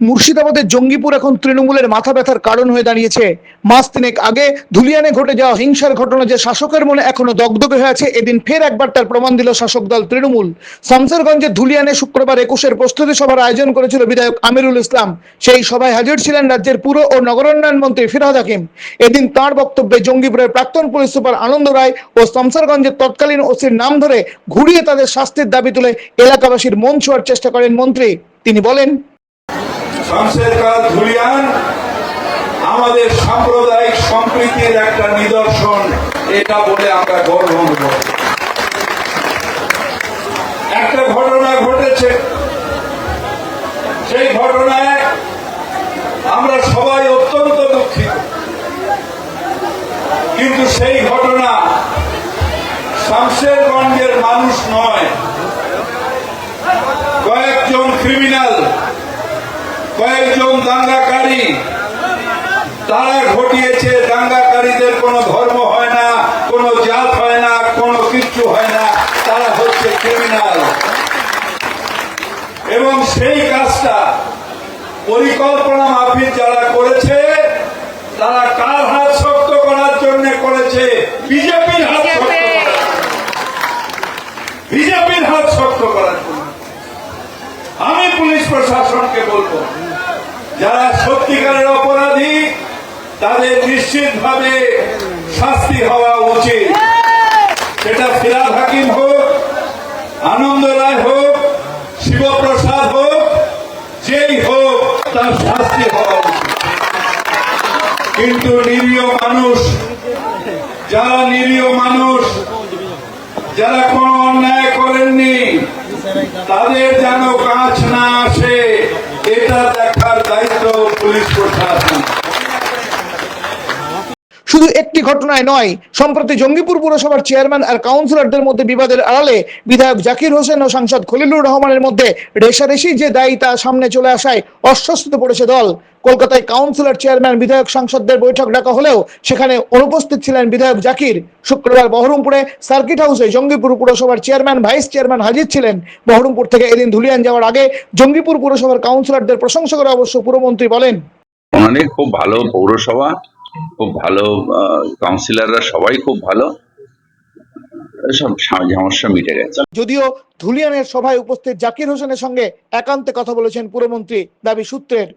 মুর্শিদাবাদের জঙ্গিপুর এখন তৃণমূলের মাথা ব্যথার কারণ হয়ে দাঁড়িয়েছে। মাস তিনেক আগে ধুলিয়ানে ঘটে যাওয়া হিংসার ঘটনা যে শাসকের মনে এখনও দগদগে হয়ে আছে, এদিন ফের একবার তার প্রমাণ দিল শাসক দল তৃণমূল। শামসেরগঞ্জের ধুলিয়ানে শুক্রবার একুশের প্রস্তুতি সভার আয়োজন করেছিল বিধায়ক আমিরুল ইসলাম। সেই সভায় হাজির ছিলেন রাজ্যের পুর ও নগরোন্নয়ন মন্ত্রী ফিরহাদ হাকিম। এদিন তাঁর বক্তব্যে জঙ্গিপুরের প্রাক্তন পুলিশ সুপার আনন্দ রায় ও শামসেরগঞ্জের তৎকালীন ওসির নাম ধরে ঘুরিয়ে তাদের শাস্তির দাবি তুলে এলাকাবাসীর মন ছোঁয়ার চেষ্টা করেন মন্ত্রী। তিনি বলেন শামসের কাল ধুলিয়ান, আমাদের সাম্প্রদায়িক সম্প্রীতির একটা নিদর্শন, এটা বলে আমরা গর্ব অনুভব একটা ঘটনা ঘটেছে। সেই ঘটনায় আমরা সবাই অত্যন্ত দুঃখিত। কিন্তু সেই ঘটনা শামশেরগঞ্জের মানুষ নয়, কয়েকজন ক্রিমিনাল কয়েকজন দাঙ্গাকারী তারা ঘটিয়েছে দাঙ্গাকারীদের কোনো ধর্ম হয় না কোনো জাত হয় না কোনো কিচ্ছু হয় না তারা হচ্ছে ক্রিমিনাল এবং সেই কাজটা পরিকল্পনা মাফিক যারা করেছে তারা কার হাত শক্ত করার জন্য করেছে? বিজেপির হাত শক্ত বিজেপির হাত শক্ত করার জন্য। আমি পুলিশ প্রশাসনকে বলব যারা সত্যিকারের অপরাধী, তাদের নিশ্চিতভাবে শাস্তি হওয়া উচিত। সেটা ফিরাদ হাকিম হোক, আনন্দ রায় হোক, শিবপ্রসাদ হোক, যেই হোক, তার শাস্তি হওয়া উচিত। কিন্তু নিরীহ মানুষ, যারা নিরীহ মানুষ, যারা কোনো অন্যায় করেননি, তাদের যেন শুধু একটি ঘটনায় নয়, সম্প্রতি জঙ্গিপুর পুরসভার চেয়ারম্যান আর কাউন্সিলরদের মধ্যে বিবাদের আড়ালে বিধায়ক জাকির হোসেন ও সাংসদ খলিলুর রহমানের মধ্যে রেশারেশি যে দায়ী তা সামনে চলে আসায় অস্বস্তিতে পড়েছে দল। কলকাতায় কাউন্সিলর, চেয়ারম্যান, বিধায়ক, সাংসদদের বৈঠক ডাকা হলেও সেখানে অনুপস্থিত ছিলেন বিধায়ক জাকির। শুক্রবার বহরমপুরে সার্কিট হাউসে জঙ্গিপুর পুরসভার চেয়ারম্যান, ভাইস চেয়ারম্যান হাজির ছিলেন। বহরমপুর থেকে এদিন ধুলিয়ান যাওয়ার আগে জঙ্গিপুর পুরসভার কাউন্সিলরদের প্রশংসা করে অবশ্য পুরমন্ত্রী বলেন। ওনাদের খুব ভালো পৌরসভা, খুব ভালো কাউন্সিলররা সবাই খুব ভালো। সব সমস্যা মিটে যদিও ধুলিয়ানের সভায় উপস্থিত জাকির হোসেনের সঙ্গে একান্তে কথা বলেছেন পুরমন্ত্রী দাবি সূত্রের।